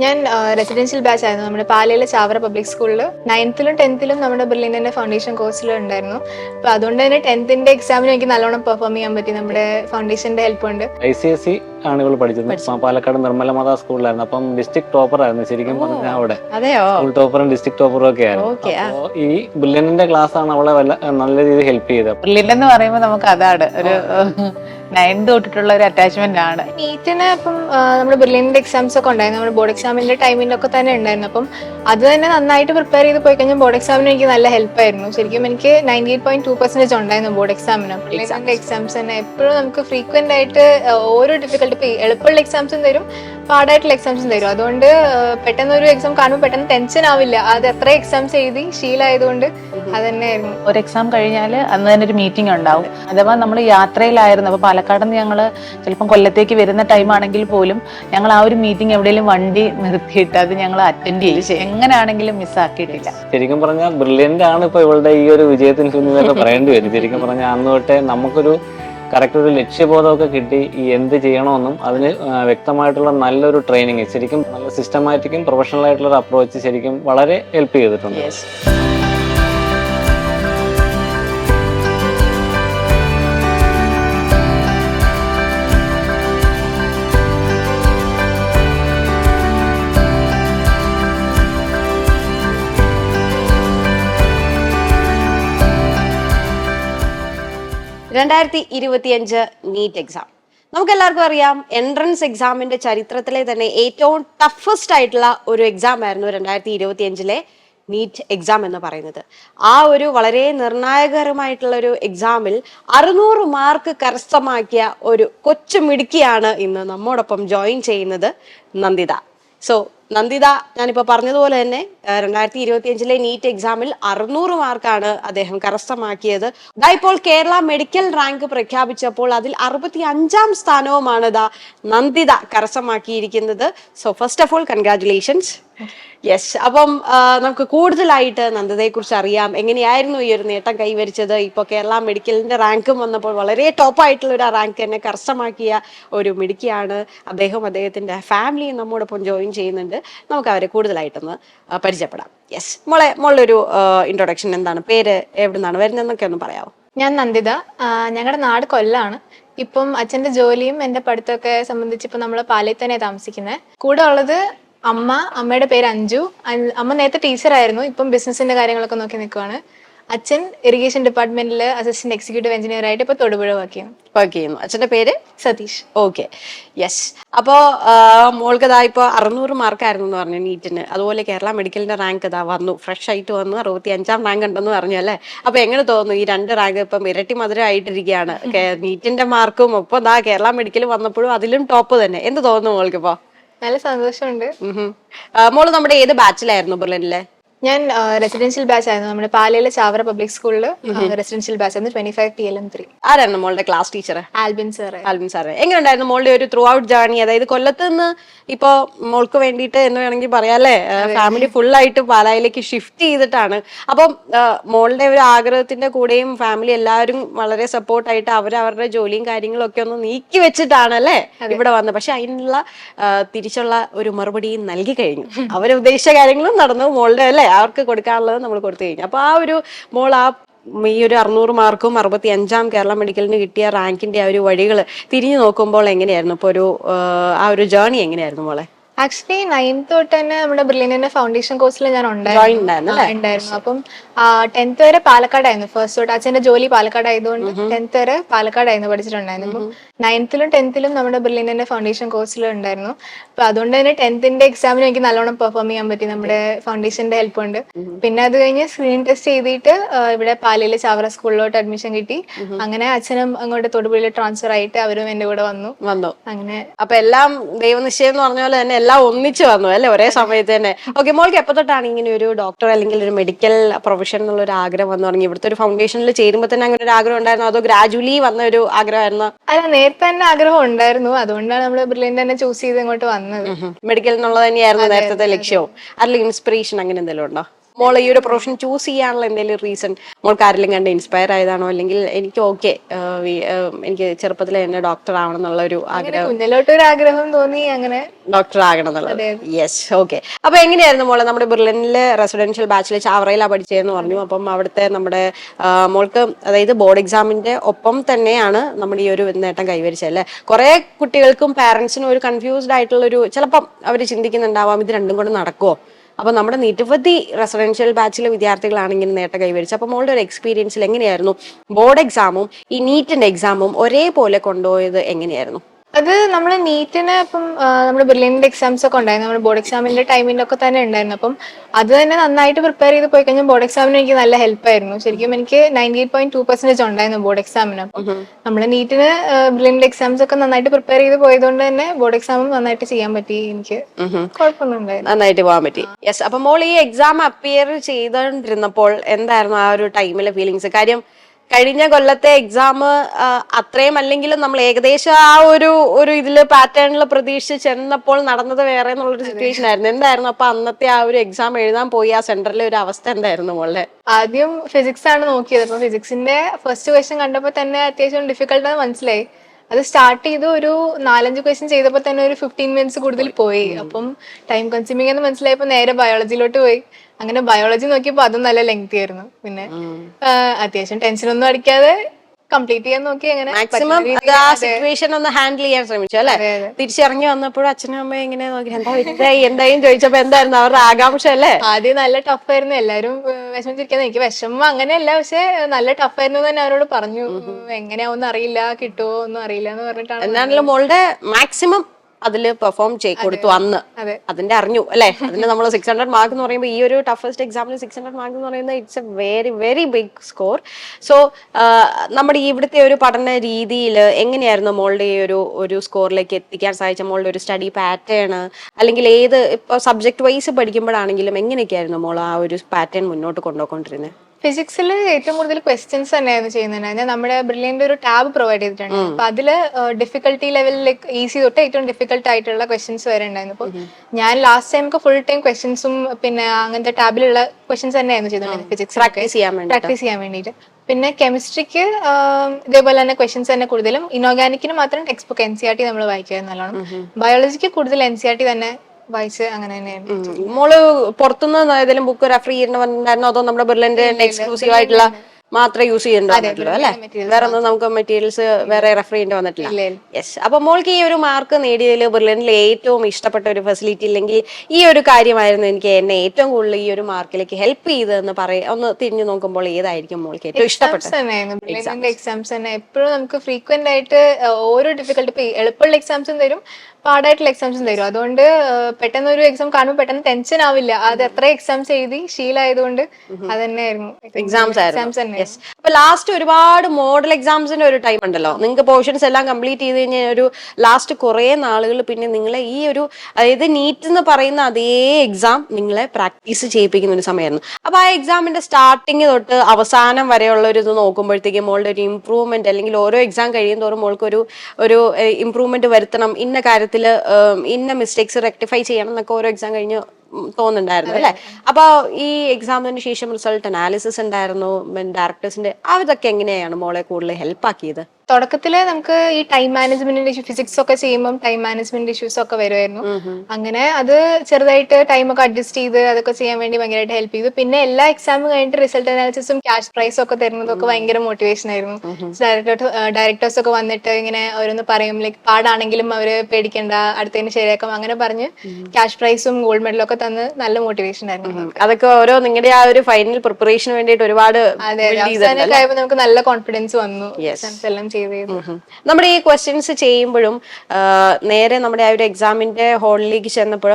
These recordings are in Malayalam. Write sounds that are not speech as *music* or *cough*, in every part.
ഞാൻ റെസിഡൻഷ്യൽ ബാച്ച് ആയിരുന്നു. നമ്മുടെ പാലയിലെ ചാവറ പബ്ലിക് സ്കൂളിൽ നയൻത്തിലും ടെൻത്തിലും നമ്മുടെ ബ്രില്ലിന്റെ ഫൗണ്ടേഷൻ കോഴ്സിൽ ഉണ്ടായിരുന്നു. അപ്പോൾ അതുകൊണ്ട് തന്നെ ടെൻത്തിന്റെ എക്സാമിന് എനിക്ക് നല്ലോണം പെർഫോം ചെയ്യാൻ പറ്റി. നമ്മുടെ ഫൗണ്ടേഷന്റെ ഹെൽപ്പ് കൊണ്ട് ഐ സി എസ് സി ആണ് ഇവൾ പഠിച്ചത്. പ- പാലക്കാട് നിർമ്മല മാതാ സ്കൂളിലായിരുന്നു അപ്പം ഡിസ്ട്രിക്ട് ടോപ്പർ ആയിരുന്നു ശരിക്കും പറഞ്ഞാൽ അവിടെ. അതെയോ? സ്കൂൾ ടോപ്പറും ഡിസ്ട്രിക്ട് ടോപ്പറും ഒക്കെ ആയിരുന്നു. ഈ ബില്ലിന്റെ ക്ലാസ് ആണ് അവളെ നല്ല രീതിയിൽ ഹെൽപ്പ് ചെയ്തത്. ബില്ലിൻ എന്ന് പറയുമ്പോൾ നമുക്ക് അതാണ് ഒരു നയൻത് തൊട്ടിട്ടുള്ള ഒരു അറ്റാച്ച്മെന്റ് ആണ്. നീറ്റിന് ഇപ്പം നമ്മുടെ ബ്രില്യന്റെ എക്സാംസ് ഒക്കെ ഉണ്ടായിരുന്നു. നമ്മുടെ ബോർഡ് എക്സാമിന്റെ ടൈമിലൊക്കെ തന്നെ ഉണ്ടായിരുന്നു. അപ്പം അത് തന്നെ നന്നായിട്ട് പ്രിപ്പയർ ചെയ്ത് പോയി കഴിഞ്ഞാൽ ബോർഡ് എക്സാമിന് എനിക്ക് നല്ല ഹെൽപ്പ് ആയിരുന്നു. ശരിക്കും എനിക്ക് ninety eight point two percentage ഉണ്ടായിരുന്നു ബോർഡ് എക്സാമിന് എക്സാംസ് തന്നെ എപ്പോഴും നമുക്ക് ഫ്രീക്വന്റ് ആയിട്ട് ഓരോ ഡിഫിക്കൽട്ടി എളുപ്പമുള്ള എക്സാംസും തരും. പാടായിട്ടുള്ള എക്സാംസും തരും. അതുകൊണ്ട് പെട്ടെന്ന് ഒരു എക്സാം കാണുമ്പോൾ പെട്ടെന്ന് ടെൻഷൻ ആവില്ല. അത് എത്ര എക്സാംസ് എഴുതി ശീലമായതുകൊണ്ട് അത് തന്നെ ഒരു എക്സാം കഴിഞ്ഞാൽ അന്ന് തന്നെ ഒരു മീറ്റിംഗ് ഉണ്ടാവും. അഥവാ നമ്മൾ യാത്രയിലായിരുന്നു അപ്പോൾ പാലക്കാട് നിന്ന് ഞങ്ങൾ ചിലപ്പം കൊല്ലത്തേക്ക് വരുന്ന ടൈം ആണെങ്കിൽ പോലും ഞങ്ങൾ ആ ഒരു മീറ്റിംഗ് എവിടെയെങ്കിലും വണ്ടി നിർത്തിയിട്ട് അത് ഞങ്ങൾ അറ്റൻഡ് ചെയ്ത് എങ്ങനെയാണെങ്കിലും മിസ്സാക്കിയിട്ടില്ല ശരിക്കും പറഞ്ഞാൽ ബ്രില്യന്റ് ആണ് ഇപ്പൊ ഇവളുടെ ഈ ഒരു വിജയത്തിന് പറയേണ്ടി വരും. ശരിക്കും പറഞ്ഞാൽ അന്ന് തൊട്ടേ നമുക്കൊരു കറക്റ്റ് ഒരു ലക്ഷ്യബോധമൊക്കെ കിട്ടി ഈ എന്ത് ചെയ്യണമെന്നും അതിന് വ്യക്തമായിട്ടുള്ള നല്ലൊരു ട്രെയിനിങ് ശരിക്കും നല്ല സിസ്റ്റമാറ്റിക്കും പ്രൊഫഷണൽ ആയിട്ടുള്ള അപ്രോച്ച് ശരിക്കും വളരെ ഹെൽപ്പ് ചെയ്തിട്ടുണ്ട്. രണ്ടായിരത്തി ഇരുപത്തിയഞ്ച് നീറ്റ് എക്സാം നമുക്ക് എല്ലാവർക്കും അറിയാം എൻട്രൻസ് എക്സാമിന്റെ ചരിത്രത്തിലെ തന്നെ ഏറ്റവും ടഫസ്റ്റ് ആയിട്ടുള്ള ഒരു എക്സാം ആയിരുന്നു രണ്ടായിരത്തി ഇരുപത്തിയഞ്ചിലെ നീറ്റ് എക്സാം എന്ന് പറയുന്നത്. ആ ഒരു വളരെ നിർണായകരമായിട്ടുള്ള ഒരു എക്സാമിൽ അറുന്നൂറ് മാർക്ക് കരസ്ഥമാക്കിയ ഒരു കൊച്ചു മിടുക്കിയാണ് ഇന്ന് നമ്മോടൊപ്പം ജോയിൻ ചെയ്യുന്നത് നന്ദിത. സോ നന്ദിത ഞാനിപ്പോൾ പറഞ്ഞതുപോലെ തന്നെ രണ്ടായിരത്തി ഇരുപത്തി അഞ്ചിലെ നീറ്റ് എക്സാമിൽ അറുന്നൂറ് മാർക്കാണ് അദ്ദേഹം കരസ്ഥമാക്കിയത്. ദാ ഇപ്പോൾ കേരള മെഡിക്കൽ റാങ്ക് പ്രഖ്യാപിച്ചപ്പോൾ അതിൽ അറുപത്തി അഞ്ചാം സ്ഥാനവുമാണ് ദാ Nanditha കരസ്ഥമാക്കിയിരിക്കുന്നത്. So first of all congratulations yes അപ്പം നമുക്ക് കൂടുതലായിട്ട് നന്ദതയെ കുറിച്ച് അറിയാം. എങ്ങനെയായിരുന്നു ഈ ഒരു നേട്ടം കൈവരിച്ചത്? ഇപ്പോൾ കേരള മെഡിക്കലിന്റെ റാങ്കും വന്നപ്പോൾ വളരെ ടോപ്പ് ആയിട്ടുള്ള ഒരു റാങ്ക് തന്നെ കരസ്ഥമാക്കിയ ഒരു മിടുക്കിയാണ് അദ്ദേഹം. അദ്ദേഹത്തിന്റെ ഫാമിലിയും നമ്മോടൊപ്പം ജോയിൻ ചെയ്യുന്നുണ്ട്. നമുക്ക് അവരെ കൂടുതലായിട്ടൊന്ന് പരിചയപ്പെടാം. യെസ് മോളെ മോളുടെ ഒരു ഇൻട്രൊഡക്ഷൻ എന്താണ്? പേര് എവിടെ നിന്നാണ് വരുന്നതെന്നൊക്കെ ഒന്ന് പറയാമോ ഞാൻ നന്ദിത. ഞങ്ങളുടെ നാട് കൊല്ലാണ്. ഇപ്പം അച്ഛന്റെ ജോലിയും എന്റെ പഠിത്തമൊക്കെ സംബന്ധിച്ച് ഇപ്പം നമ്മൾ പാലയിൽ തന്നെ താമസിക്കുന്നത് കൂടെ ഉള്ളത് അമ്മ അമ്മയുടെ പേര് അഞ്ജു. അമ്മ നേരത്തെ ടീച്ചറായിരുന്നു ഇപ്പം ബിസിനസിന്റെ കാര്യങ്ങളൊക്കെ നോക്കി നിൽക്കുവാണ് അച്ഛൻ ഇറിഗേഷൻ ഡിപ്പാർട്ട്മെന്റിൽ അസിസ്റ്റന്റ് എക്സിക്യൂട്ടീവ് എഞ്ചിനീയർ ആയിട്ട് ഇപ്പൊ തൊടുപുഴ വർക്ക് ചെയ്യുന്നു വർക്ക് ചെയ്യുന്നു. അച്ഛന്റെ പേര്? സതീഷ്. ഓക്കെ യെസ് അപ്പോ മോൾക്ക് ഇതാ ഇപ്പോൾ അറുന്നൂറ് മാർക്കായിരുന്നു എന്ന് പറഞ്ഞു നീറ്റിന് അതുപോലെ കേരള മെഡിക്കലിന്റെ റാങ്ക് ഇതാ വന്നു. ഫ്രഷ് ആയിട്ട് വന്നു. അറുപത്തി അഞ്ചാം റാങ്ക് ഉണ്ടെന്ന് പറഞ്ഞു അല്ലേ? അപ്പൊ എങ്ങനെ തോന്നുന്നു? ഈ രണ്ട് റാങ്ക് ഇപ്പം ഇരട്ടി മധുരം ആയിട്ടിരിക്കുകയാണ് നീറ്റിന്റെ മാർക്കും ഒപ്പം ദാ കേരള മെഡിക്കൽ വന്നപ്പോഴും അതിലും ടോപ്പ് തന്നെ. എന്ത് തോന്നുന്നു മോൾക്ക് ഇപ്പോ നല്ല സന്തോഷമുണ്ട്. മോൾ നമ്മുടെ ഏത് ബാച്ചിലായിരുന്നു ബെർലിനിലെ? ഞാൻ റെസിഡൻഷ്യൽ ബാച്ച് ആയിരുന്നു. നമ്മുടെ പാലയിലെ ചാവറ പബ്ലിക് സ്കൂളിൽ റെസിഡൻഷ്യൽ ബാച്ച് ആയിരുന്നു. Twenty five P L M three ആരായിരുന്നു മോളുടെ class teacher Albin sir Albin സാറേ എങ്ങനെയുണ്ടായിരുന്നു മോളുടെ ഒരു ത്രൂ ഔട്ട് ജേർണി അതായത് കൊല്ലത്ത് നിന്ന് ഇപ്പോ മോൾക്ക് വേണ്ടിയിട്ട് എന്ന് വേണമെങ്കിൽ പറയാല്ലേ ഫാമിലി ഫുൾ ആയിട്ട് പാലായിലേക്ക് ഷിഫ്റ്റ് ചെയ്തിട്ടാണ്. അപ്പം മോളുടെ ഒരു ആഗ്രഹത്തിന്റെ കൂടെയും ഫാമിലി എല്ലാവരും വളരെ സപ്പോർട്ടായിട്ട് അവർ അവരുടെ ജോലിയും കാര്യങ്ങളും ഒക്കെ ഒന്ന് നീക്കി വെച്ചിട്ടാണ് അല്ലേ? ഇവിടെ വന്നത്. പക്ഷെ അതിനുള്ള തിരിച്ചുള്ള ഒരു മറുപടിയും നൽകി കഴിഞ്ഞു. അവരുദ്ദേശിച്ച കാര്യങ്ങളും നടന്നു മോളുടെ അല്ലേ? അവർക്ക് കൊടുക്കാനുള്ളത് നമ്മൾ കൊടുത്തു കഴിഞ്ഞു. അപ്പോൾ ആ ഒരു മോൾ ആ ഈ ഒരു അറുന്നൂറ് മാർക്കും അറുപത്തി അഞ്ചാം കേരള മെഡിക്കലിന് കിട്ടിയ റാങ്കിന്റെ ആ ഒരു വഴികൾ തിരിഞ്ഞു നോക്കുമ്പോൾ എങ്ങനെയായിരുന്നു? ഇപ്പൊ ഒരു ആ ഒരു ജേർണി എങ്ങനെയായിരുന്നു മോളെ? ആക്ച്വലി നയൻത്ത് തൊട്ട് തന്നെ നമ്മുടെ ബ്രില്യന്റെ ഫൗണ്ടേഷൻ കോഴ്സിൽ ഞാൻ ഉണ്ടായിരുന്നു. ഉണ്ടായിരുന്നു ആ, ഉണ്ടായിരുന്നു. അപ്പം ടെൻത്ത് വരെ പാലക്കാടായിരുന്നു. ഫസ്റ്റ് തൊട്ട് അച്ഛന്റെ ജോലി പാലക്കാട് ആയതുകൊണ്ട് ടെൻത്ത് വരെ പാലക്കാടായിരുന്നു പഠിച്ചിട്ടുണ്ടായിരുന്നു അപ്പം നയൻത്തിലും ടെൻത്തിലും നമ്മുടെ ബ്രില്യന്റെ ഫൗണ്ടേഷൻ കോഴ്സിൽ ഉണ്ടായിരുന്നു. അപ്പൊ അതുകൊണ്ട് തന്നെ ടെൻത്തിന്റെ എക്സാമിന് എനിക്ക് നല്ലോണം പെർഫോം ചെയ്യാൻ പറ്റി. നമ്മുടെ ഫൗണ്ടേഷന്റെ ഹെൽപ്പ് ഉണ്ട്. പിന്നെ അത് കഴിഞ്ഞ് സ്ക്രീൻ ടെസ്റ്റ് ചെയ്തിട്ട് ആ, ഇവിടെ പാലയിലെ ചാവറ സ്കൂളിലോട്ട് അഡ്മിഷൻ കിട്ടി. അങ്ങനെ അച്ഛനും അങ്ങോട്ട് തൊടുപുഴയിൽ ട്രാൻസ്ഫർ ആയിട്ട് അവരും എന്റെ കൂടെ വന്നു. വന്നു. അങ്ങനെ അപ്പൊ എല്ലാം ദൈവനിശ്ചയം എന്ന് പറഞ്ഞ പോലെ തന്നെ എല്ലാം ഒന്നിച്ചു വന്നു അല്ലെ? ഒരേ സമയത്ത് തന്നെ. ഓക്കെ മോൾക്ക് എപ്പോ തൊട്ടാണ് ഇങ്ങനെ ഒരു ഡോക്ടർ അല്ലെങ്കിൽ ഒരു മെഡിക്കൽ പ്രൊഫഷൻ എന്നുള്ള ഒരു ആഗ്രഹം വന്നു തുടങ്ങി? ഇവിടുത്തെ ഒരു ഫൗണ്ടേഷനിൽ ചേരുമ്പോൾ തന്നെ അങ്ങനെ ഒരു ആഗ്രഹം ഉണ്ടായിരുന്നു? അതോ ഗ്രാജുവലി വന്ന ഒരു ആഗ്രഹമായിരുന്നു? അല്ല നേരത്തെ തന്നെ ആഗ്രഹം ഉണ്ടായിരുന്നു. അതുകൊണ്ടാണ് നമ്മൾ ബ്രില്യൻ തന്നെ ചൂസ് ചെയ്ത് ഇങ്ങോട്ട് വന്നത്. മെഡിക്കൽ എന്നുള്ളത് തന്നെയായിരുന്നു നേരത്തെ ലക്ഷ്യവും അതിൽ ഇൻസ്പിറേഷൻ അങ്ങനെ എന്തെങ്കിലും ഉണ്ടോ? മോൾ ഈ ഒരു പ്രൊഫഷൻ ചൂസ് ചെയ്യാനുള്ള എന്തെങ്കിലും റീസൺ മോൾക്ക് ആരെങ്കിലും കണ്ട് ഇൻസ്പയർ ആയതാണോ? അല്ലെങ്കിൽ എനിക്ക് ഓക്കെ എനിക്ക് ചെറുപ്പത്തിൽ തന്നെ ഡോക്ടർ ആവണം എന്നുള്ള ഒരു ആഗ്രഹം ആഗ്രഹം തോന്നി അങ്ങനെ ഡോക്ടർ ആകണം എന്നുള്ളത് യെസ് ഓക്കെ അപ്പൊ എങ്ങനെയായിരുന്നു മോളെ നമ്മുടെ ബെർലിനിലെ റെസിഡൻഷ്യൽ ബാച്ചിൽ ചാവറയിലാണ് പഠിച്ചതെന്ന് പറഞ്ഞു. അപ്പം അവിടുത്തെ നമ്മുടെ മോൾക്ക് അതായത് ബോർഡ് എക്സാമിന്റെ ഒപ്പം തന്നെയാണ് നമ്മുടെ ഈ ഒരു നേട്ടം കൈവരിച്ചത് അല്ലെ? കുറെ കുട്ടികൾക്കും പാരന്റ്സിനും ഒരു കൺഫ്യൂസ്ഡ് ആയിട്ടുള്ള ഒരു ചിലപ്പം അവർ ചിന്തിക്കുന്നുണ്ടാവാം ഇത് രണ്ടും കൂടെ നടക്കുമോ അപ്പൊ നമ്മുടെ നിരവധി റെസിഡൻഷ്യൽ ബാച്ചിലെ വിദ്യാർത്ഥികളാണ് ഇങ്ങനെ നേട്ടം കൈവരിച്ചത്. അപ്പൊ മോളുടെ ഒരു എക്സ്പീരിയൻസിൽ എങ്ങനെയായിരുന്നു? ബോർഡ് എക്സാമും ഈ നീറ്റിന്റെ എക്സാമും ഒരേപോലെ കൊണ്ടുപോയത് എങ്ങനെയായിരുന്നു? അത് നമ്മൾ നീറ്റിന് ഇപ്പം നമ്മുടെ ബ്രില്യന്റ് എക്സാംസ് ഒക്കെ ഉണ്ടായിരുന്നു. നമ്മുടെ ബോർഡ് എക്സാമിന്റെ ടൈമിലൊക്കെ തന്നെ ഉണ്ടായിരുന്നു. അപ്പം അത് തന്നെ നന്നായിട്ട് പ്രിപ്പയർ ചെയ്ത് പോയി കഴിഞ്ഞാൽ ബോർഡ് എക്സാമിന് എനിക്ക് നല്ല ഹെൽപ്പ് ആയിരുന്നു. ശരിക്കും എനിക്ക് ninety eight point two percentage ഉണ്ടായിരുന്നു ബോർഡ് എക്സാമിന് അപ്പം നമ്മൾ നീറ്റിന് ബ്രില്യന്റ് എക്സാംസ് ഒക്കെ നന്നായിട്ട് പ്രിപ്പയർ ചെയ്ത് പോയതുകൊണ്ട് തന്നെ ബോർഡ് എക്സാമും നന്നായിട്ട് ചെയ്യാൻ പറ്റി. എനിക്ക് കുഴപ്പമൊന്നും ഉണ്ടായിരുന്നു നന്നായിട്ട് പോകാൻ പറ്റി. യെസ് അപ്പം മോൾ ഈ എക്സാം അപ്പിയർ ചെയ്തോണ്ടിരുന്നപ്പോൾ എന്തായിരുന്നു ആ ഒരു ടൈമിലെ ഫീലിങ്സ് കാര്യം കഴിഞ്ഞ കൊല്ലത്തെ എക്സാം അത്രയും അല്ലെങ്കിലും നമ്മൾ ഏകദേശം ആ ഒരു ഒരു ഇതിൽ പാറ്റേണിൽ പ്രതീക്ഷിച്ച് ചെന്നപ്പോൾ നടന്നത് വേറെ എന്നുള്ളൊരു സിറ്റുവേഷൻ ആയിരുന്നു. എന്തായിരുന്നു? അപ്പൊ അന്നത്തെ ആ ഒരു എക്സാം എഴുതാൻ പോയി ആ സെന്ററിലെ ഒരു അവസ്ഥ എന്തായിരുന്നു മോളെ? ആദ്യം ഫിസിക്സ് ആണ് നോക്കിയത്. അപ്പൊ ഫിസിക്സിന്റെ ഫസ്റ്റ് ക്വസ്റ്റ്യൻ കണ്ടപ്പോൾ തന്നെ അത്യാവശ്യം ഡിഫിക്കൽട്ട് ആണെന്ന് മനസ്സിലായി. അത് സ്റ്റാർട്ട് ചെയ്ത് ഒരു നാലഞ്ച് ക്വസ്റ്റ്യൻ ചെയ്തപ്പോൾ തന്നെ ഒരു ഫിഫ്റ്റീൻ മിനിറ്റ്സ് കൂടുതൽ പോയി. അപ്പം ടൈം കൺസ്യൂമിംഗ് എന്ന് മനസ്സിലായപ്പോൾ നേരെ ബയോളജിയിലോട്ട് പോയി. അങ്ങനെ ബയോളജി നോക്കിയപ്പോൾ അതും നല്ല ലെങ്തി ആയിരുന്നു. പിന്നെ അത്യാവശ്യം ടെൻഷൻ ഒന്നും അടിക്കാതെ കംപ്ലീറ്റ് ചെയ്യാൻ നോക്കി അങ്ങനെ മാക്സിമം ആ സിറ്റുവേഷൻ ഒന്ന് ഹാൻഡിൽ ചെയ്യാൻ ശ്രമിച്ചു അല്ലെ. തിരിച്ചിറങ്ങി വന്നപ്പോഴും അച്ഛനും അമ്മയും ഇങ്ങനെ നോക്കി എന്താ എന്തായി എന്തായും ചോദിച്ചപ്പോ എന്തായിരുന്നു? അവരുടെ ആകാംക്ഷ അല്ലേ? ആദ്യം നല്ല ടഫ് ആയിരുന്നു. എല്ലാരും വിഷമിച്ചിരിക്കുന്നത് എനിക്ക് വിഷമം അങ്ങനെയല്ല. പക്ഷെ നല്ല ടഫ് ആയിരുന്നു തന്നെ അവരോട് പറഞ്ഞു. എങ്ങനെയാവുമെന്ന് അറിയില്ല കിട്ടുമോ ഒന്നും അറിയില്ല എന്ന് പറഞ്ഞിട്ടാണ് എന്നാണല്ലോ മോളുടെ മാക്സിമം അതിൽ പെർഫോം ചെയ്ത് കൊടുത്തു അന്ന്. അതെ. അതിന്റെ അറിഞ്ഞു അല്ലെ? *laughs* അതിന്റെ നമ്മൾ സിക്സ് ഹൺഡ്രഡ് മാർക്ക് എന്ന് പറയുമ്പോൾ ഈ ഒരു ടഫസ്റ്റ് എക്സാമിന് സിക്സ് ഹൺഡ്രഡ് മാർക്ക് എന്ന് പറയുന്നത് it's a very very big score so നമ്മുടെ ഇവിടുത്തെ ഒരു പഠന രീതിയിൽ എങ്ങനെയായിരുന്നു മോളുടെ ഈ ഒരു ഒരു സ്കോറിലേക്ക് എത്തിക്കാൻ സാധിച്ച മോളുടെ ഒരു സ്റ്റഡി പാറ്റേൺ അല്ലെങ്കിൽ ഏത് ഇപ്പൊ സബ്ജക്ട് വൈസ് പഠിക്കുമ്പോഴാണെങ്കിലും എങ്ങനെയൊക്കെയായിരുന്നു മോൾ ആ ഒരു പാറ്റേൺ മുന്നോട്ട് കൊണ്ടുപോയിക്കൊണ്ടിരുന്നത് ഫിസിക്സിൽ ഏറ്റവും കൂടുതൽ ക്വസ്റ്റ്യൻസ് തന്നെയായിരുന്നു ചെയ്യുന്നുണ്ടായിരുന്നത് നമ്മുടെ ബ്രില്യന്റ് ഒരു ടാബ് പ്രൊവൈഡ് ചെയ്തിട്ടുണ്ട്. അപ്പൊ അതിൽ ഡിഫിക്കൽട്ടി ലെവലിലേക്ക് ഈസി തൊട്ട് ഏറ്റവും ഡിഫിക്കൽട്ട് ആയിട്ടുള്ള ക്വസ്റ്റ്യൻസ് വരെ ഉണ്ടായിരുന്നു. അപ്പോൾ ഞാൻ ലാസ്റ്റ് ടൈം ഒക്കെ ഫുൾ ടൈം ക്വസ്റ്റ്യൻസും പിന്നെ അങ്ങനത്തെ ടാബിലുള്ള ക്വസ്റ്റ്യൻസ് തന്നെയായിരുന്നു ചെയ്തിട്ടുണ്ടായിരുന്നത് ഫിസിക്സ് പ്രാക്ടീസ് ചെയ്യാൻ പ്രാക്ടീസ് ചെയ്യാൻ വേണ്ടിയിട്ട്. പിന്നെ കെമിസ്ട്രിക്ക് ഇതേപോലെ തന്നെ ക്വസ്റ്റ്യൻസ് തന്നെ കൂടുതലും. ഇനോർഗാനിക്കിന് മാത്രം text book N C R T നമ്മൾ വായിക്കുമായിരുന്നു നല്ലോണം. ബയോളജിക്ക് കൂടുതൽ എൻ സി ആർ ടി തന്നെ വായിച്ച് അങ്ങനെ തന്നെയാണ്. മോൾ പുറത്തുനിന്ന് ഏതെങ്കിലും ബുക്ക് റെഫർ ചെയ്യുന്നുണ്ടായിരുന്നോ അതോ നമ്മുടെ ബെർലിന്റെ എക്സ്ക്ലൂസീവ് ആയിട്ടുള്ള മാത്രമേ യൂസ് ചെയ്യേണ്ടി വന്നിട്ടുള്ളൂ അല്ലെ? വേറെ ഒന്നും നമുക്ക് മെറ്റീരിയൽസ് വേറെ റെഫർ ചെയ്യേണ്ടി വന്നിട്ടില്ല. യെസ് അപ്പൊ മോൾക്ക് ഈ ഒരു മാർക്ക് നേടിയതിൽ ബെർലിനിൽ ഏറ്റവും ഇഷ്ടപ്പെട്ട ഒരു ഫെസിലിറ്റി ഇല്ലെങ്കിൽ ഈ ഒരു കാര്യമായിരുന്നു എനിക്ക് എന്നെ ഏറ്റവും കൂടുതൽ ഈ ഒരു മാർക്കിലേക്ക് ഹെൽപ്പ് ചെയ്തതെന്ന് പറയാ ഒന്ന് തിരിഞ്ഞു നോക്കുമ്പോൾ ഏതായിരിക്കും മോൾക്ക് ഏറ്റവും ഇഷ്ടപ്പെട്ടത്? എക്സാംസ് തന്നെ. എപ്പോഴും നമുക്ക് ഫ്രീക്വന്റ് ആയിട്ട് ഓരോ ഡിഫിക്കൽട്ട് എളുപ്പമുള്ള എക്സാംസും തരും. പാടായിട്ടുള്ള എക്സാംസും തരും. അതുകൊണ്ട് പെട്ടെന്ന് ഒരു എക്സാം കാണുമ്പോൾ പെട്ടെന്ന് ടെൻഷൻ ആവില്ല. അത് എത്ര എക്സാംസ് എഴുതി ശീലമായതുകൊണ്ട് അത് തന്നെയായിരുന്നു എക്സാംസ് ആയിരുന്നു. എക്സാംസ് തന്നെ അപ്പൊ ലാസ്റ്റ് ഒരുപാട് മോഡൽ എക്സാംസിന്റെ ഒരു ടൈം ഉണ്ടല്ലോ. നിങ്ങൾക്ക് പോർഷൻസ് എല്ലാം കംപ്ലീറ്റ് ചെയ്ത് കഴിഞ്ഞാൽ ഒരു ലാസ്റ്റ് കുറെ നാളുകൾ പിന്നെ നിങ്ങളെ ഈ ഒരു അതായത് നീറ്റ് എന്ന് പറയുന്ന അതേ എക്സാം നിങ്ങളെ പ്രാക്ടീസ് ചെയ്യിപ്പിക്കുന്ന ഒരു സമയമായിരുന്നു അപ്പൊ ആ എക്സാമിന്റെ സ്റ്റാർട്ടിങ് തൊട്ട് അവസാനം വരെയുള്ള ഒരു ഇത് നോക്കുമ്പോഴത്തേക്കും മോളുടെ ഒരു ഇമ്പ്രൂവ്മെന്റ് അല്ലെങ്കിൽ ഓരോ എക്സാം കഴിയും തോറും മോൾക്ക് ഒരു ഒരു ഇമ്പ്രൂവ്മെന്റ് വരുത്തണം ഇന്ന കാര്യത്തിൽ ഇന്ന മിസ്റ്റേക്സ് റെക്ടിഫൈ ചെയ്യണം എന്നൊക്കെ ഓരോ എക്സാം കഴിഞ്ഞ് തോന്നുന്നുണ്ടായിരുന്നു അല്ലെ? അപ്പൊ ഈ എക്സാമിന് ശേഷം റിസൾട്ട് അനാലിസിസ് ഉണ്ടായിരുന്നു ഡയറക്ടേഴ്സിന്റെ അതൊക്കെ എങ്ങനെയാണ് മോളെ കൂടുതൽ ഹെൽപ്പ് തുടക്കത്തിൽ നമുക്ക് ഈ ടൈം മാനേജ്മെന്റിന്റെ ഇഷ്യൂ ഫിസിക്സ് ഒക്കെ ചെയ്യുമ്പോൾ ടൈം മാനേജ്മെന്റ് ഇഷ്യൂസ് ഒക്കെ വരുമായിരുന്നു അങ്ങനെ അത് ചെറുതായിട്ട് ടൈം ഒക്കെ അഡ്ജസ്റ്റ് ചെയ്ത് അതൊക്കെ ചെയ്യാൻ വേണ്ടി ഭയങ്കരമായിട്ട് ഹെൽപ്പ് ചെയ്തു. പിന്നെ എല്ലാ എക്സാമും കഴിഞ്ഞിട്ട് റിസൾട്ട് അനാലിസിസും ക്യാഷ് പ്രൈസും ഒക്കെ തരുന്നതൊക്കെ ഭയങ്കര മോട്ടിവേഷൻ ആയിരുന്നു. ഡയറക്ടർ ഡയറക്ടേഴ്സ് ഒക്കെ വന്നിട്ട് ഇങ്ങനെ ഓരോന്ന് പറയും ലൈക്ക് പാടാണെങ്കിലും അവർ പേടിക്കണ്ട അടുത്തതിന് ശരിയാക്കാം അങ്ങനെ പറഞ്ഞ് ക്യാഷ് പ്രൈസും ഗോൾഡ് മെഡലും ഒക്കെ തന്ന് നല്ല മോട്ടിവേഷൻ ആയിരുന്നു അതൊക്കെ ഓരോ നിങ്ങളുടെ ആ ഒരു ഫൈനൽ പ്രിപ്പറേഷന് വേണ്ടിയിട്ട് ഒരുപാട് അതെ നമുക്ക് നല്ല കോൺഫിഡൻസ് വന്നു. എല്ലാം ചെയ്ത് നമ്മുടെ ഈ ക്വസ്റ്റ്യൻസ് ചെയ്യുമ്പോഴും നേരെ നമ്മുടെ ആ ഒരു എക്സാമിന്റെ ഹാളിലേക്ക് ചെന്നപ്പോൾ